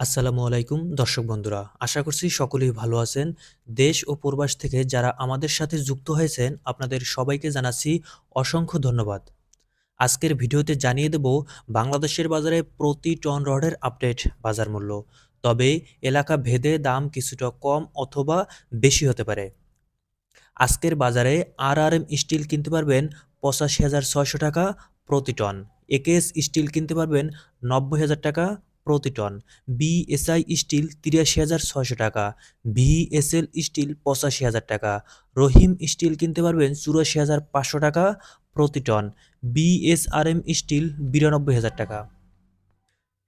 আসসালামু আলাইকুম, দর্শক বন্ধুরা। আশা করছি সকলেই ভালো আছেন। দেশ ও প্রবাস থেকে যারা আমাদের সাথে যুক্ত হয়েছেন, আপনাদের সবাইকে জানাচ্ছি অসংখ্য ধন্যবাদ। আজকের ভিডিওতে জানিয়ে দেব, বাংলাদেশের বাজারে প্রতি টন রডের আপডেট বাজার মূল্য। তবে এলাকা ভেদে দাম কিছুটা কম অথবা বেশি হতে পারে। আজকের বাজারে আর আর এম স্টিল কিনতে পারবেন পঁচাশি হাজার ছয়শো টাকা প্রতি টন। একেএস স্টিল কিনতে পারবেন নব্বই হাজার টাকা প্রতি টন। বিএসআই স্টিল তিরাশি হাজার ছয়শো টাকা ভিএসএল স্টিল পঁচাশি হাজার টাকা, রহিম স্টিল কিনতে পারবেন চুরাশি হাজার পাঁচশো টাকা প্রতি টন বিএসআরএম স্টিল বিরানব্বই হাজার টাকা।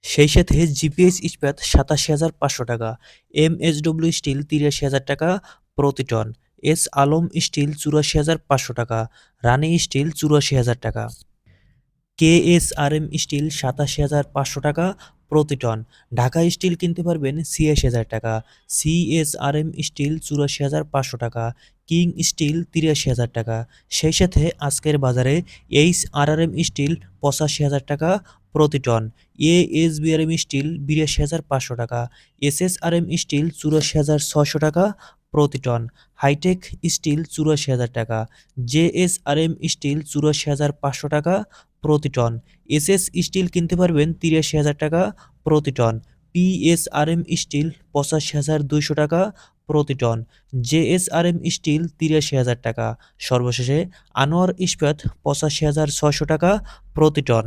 সেই সাথে জিপিএস ইস্পাত সাতাশি হাজার পাঁচশো টাকা এমএসডব্লিউ স্টিল তিরাশি হাজার টাকা প্রতি টন এস আলম স্টিল চুরাশি হাজার পাঁচশো টাকা, রানী স্টিল চুরাশি হাজার টাকা। K S R M steel সাতাশি হাজার পাঁচশো টাকা প্রতি টন। ঢাকা স্টিল কিনতে পারবেন ছিয়াশি হাজার টাকা C S R M steel চুরাশি হাজার পাঁচশো টাকা, কিং স্টিল তিরাশি হাজার টাকা। সেই সাথে আজকের বাজারে H R R M steel পঁচাশি হাজার টাকা প্রতি ton A S B R M steel বিরাশি হাজার পাঁচশো টাকা S S R M steel চুরাশি হাজার ছশো টাকা প্রতি টন, হাইটেক স্টিল চুরাশি হাজার টাকা জে আর এম স্টিল চুরাশি হাজার পাঁচশো টাকা প্রতি টন। এস এস স্টিল কিনতে পারবেন তিরাশি হাজার টাকা প্রতি টন। পিএসআরএম স্টিল পঁচাশি হাজার দুইশো টাকা প্রতি টন। জেএসআরএম স্টিল তিরাশি হাজার টাকা। সর্বশেষে আনোয়ার ইস্পাত পঁচাশি হাজার ছয়শো টাকা প্রতি টন।